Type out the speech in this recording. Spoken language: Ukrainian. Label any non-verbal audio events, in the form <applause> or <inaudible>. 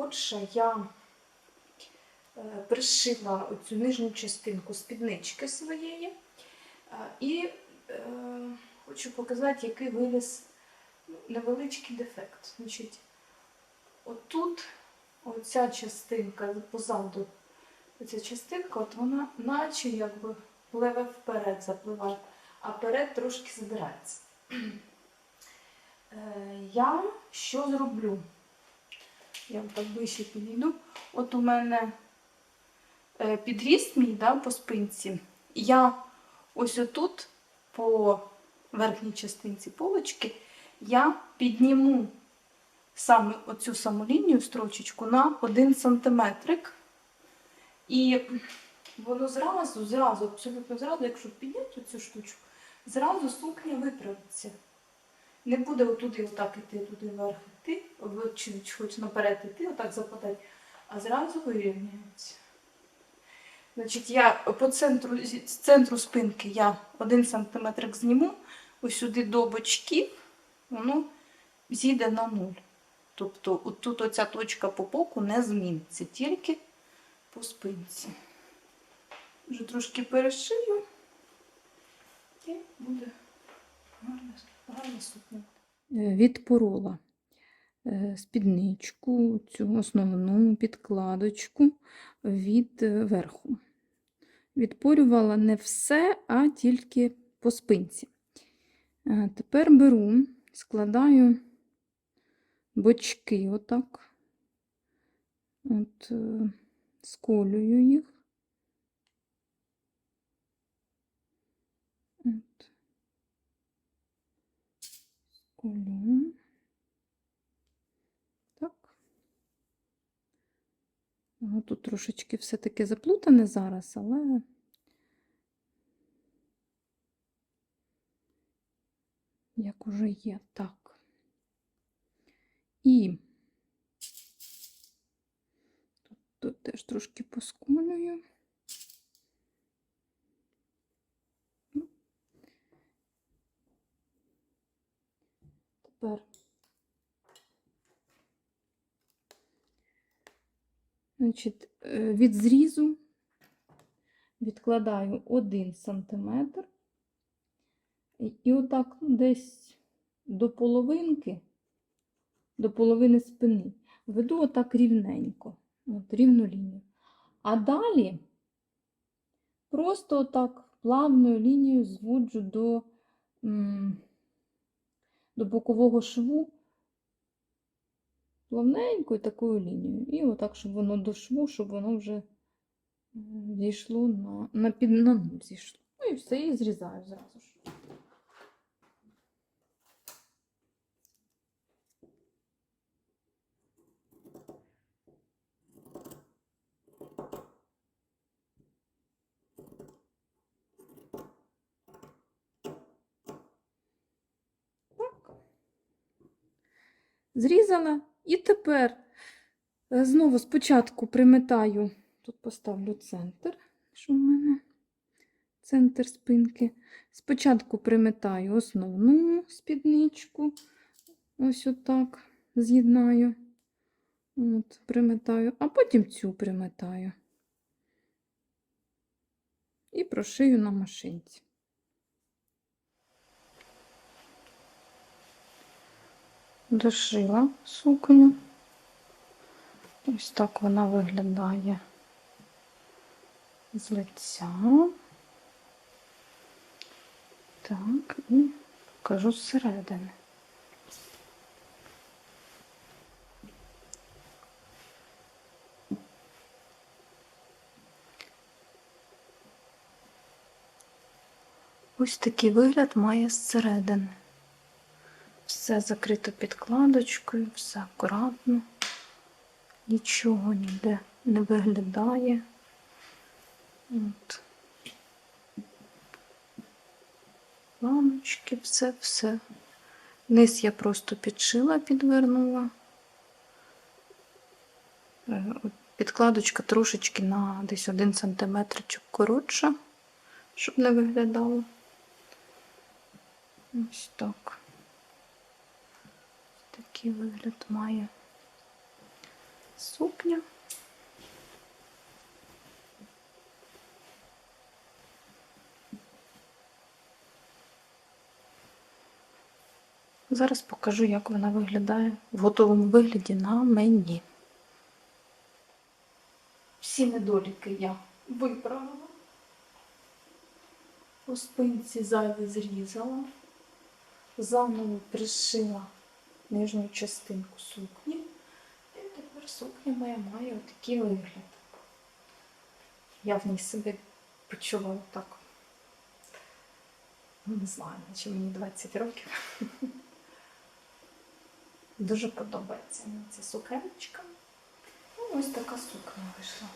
Отже, я е, пришила оцю нижню частинку спіднички своєї е, і е, хочу показати, який виліз ну, невеличкий дефект. Значить, отут оця частинка позаду, оця частинка, от вона наче якби пливе вперед, запливає, а перед трошки задирається. <clears throat> Я що зроблю? Я так ближче підійду. От у мене е, підріст мій да, по спинці. Я ось отут, по верхній частинці полочки, я підніму саме оцю саму лінію строчечку на 1 сантиметрик. І воно зразу, зразу, абсолютно зразу, якщо підняти оцю штучку, зразу сукня виправиться. Не буде отуди отак іти, туди вверх іти, чи, хоч наперед іти, отак западати, а зразу вирівняється. Значить, я по центру, з центру спинки я 1 см зніму, ось сюди до бочків, воно зійде на нуль. Тобто отут оця точка по боку не зміниться, тільки по спинці. Вже трошки перешию і буде гарна, гарна. Е, відпорола е, спідничку, цю основну підкладочку від е, верху. Відпорювала не все, а тільки по спинці. Тепер беру, складаю бочки отак, от, сколюю їх. Сколю. Так. Воно тут трошечки все-таки заплутане зараз, але як уже є, так. І тут, теж трошки посколюю. Тепер Значить, е, від зрізу відкладаю 1 см. І, отак ну, десь до половинки, до половини спини, веду отак рівненько, от, рівну лінію. А далі просто отак плавною лінією зводжу до, до бокового шву плавненькою такою лінією. І отак, щоб воно до шву, щоб воно вже зійшло на, на, під, на нуль зійшло. Ну і все, і зрізаю зразу ж. Так. Зрізала. І тепер е, знову спочатку приметаю, тут поставлю центр, що в мене центр спинки. Спочатку приметаю основну спідничку, ось отак з'єднаю, от, приметаю, а потім цю приметаю. І прошию на машинці. Дошила сукню. Ось так вона виглядає з лиця. Так, і покажу зсередини. Ось такий вигляд має зсередини. Все закрито підкладочкою, все акуратно, нічого ніде не виглядає. От. Ламочки, все, все. Низ я просто підшила, підвернула. Е, Підкладочка трошечки на десь один сантиметричок коротша, щоб не виглядало. Ось так. Такий вигляд має сукня. Зараз покажу, як вона виглядає в готовому вигляді на мені. Всі недоліки я виправила. По спинці зайве зрізала. Заново пришила нижню частинку сукні. І тепер сукня моя має отакий вигляд. Я в ній себе почуваю так. Ну, не знаю, наче мені 20 років. Дуже подобається мені ця сукеночка. Ну, ось така сукня вийшла.